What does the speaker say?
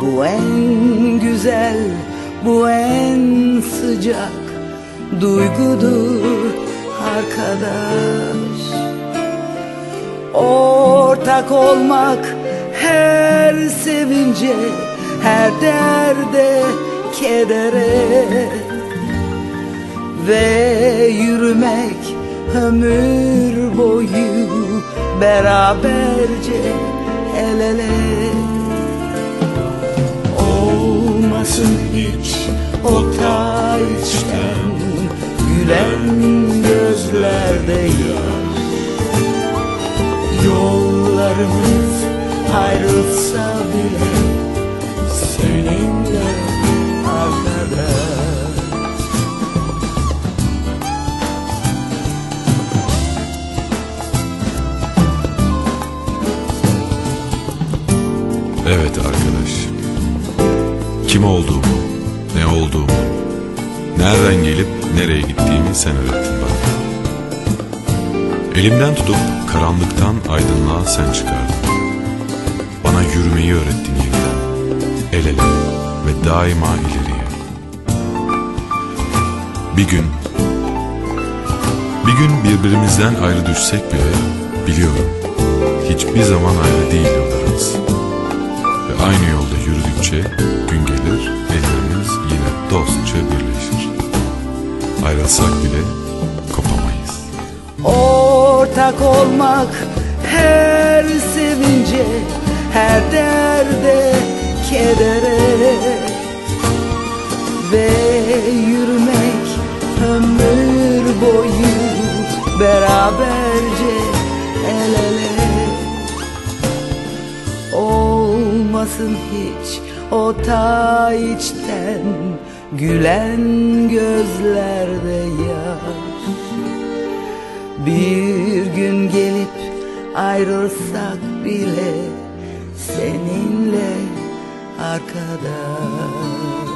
Bu en güzel bu en sıcak duygudur arkadaş. Ortak olmak her sevince her derde kedere. Ve yürümek ömür boyu beraberce el ele olmasın hiç o ta içten gülen gözlerde yaş yollarımız ayrılsa bile seninle arkadaş Evet arkadaş. Kim olduğumu, ne olduğumu, nereden gelip nereye gittiğimi sen öğrettin bana. Elimden tutup karanlıktan aydınlığa sen çıkardın. Bana yürümeyi öğrettin yeniden. El ele ve daima ileriye. Bir gün, bir gün birbirimizden ayrı düşsek bile biliyorum. Hiçbir zaman ayrı değil yollarımız. Aynı yolda yürüdükçe gün gelir ellerimiz yine dostça birleşir. Ayrılsak bile kopamayız. Ortak olmak her sevince her derde kedere ve yürümek ömür boyu beraberce olmasın hiç o ta içten gülen gözlerde yaş. Bir gün gelip ayrılsak bile seninle arkadaş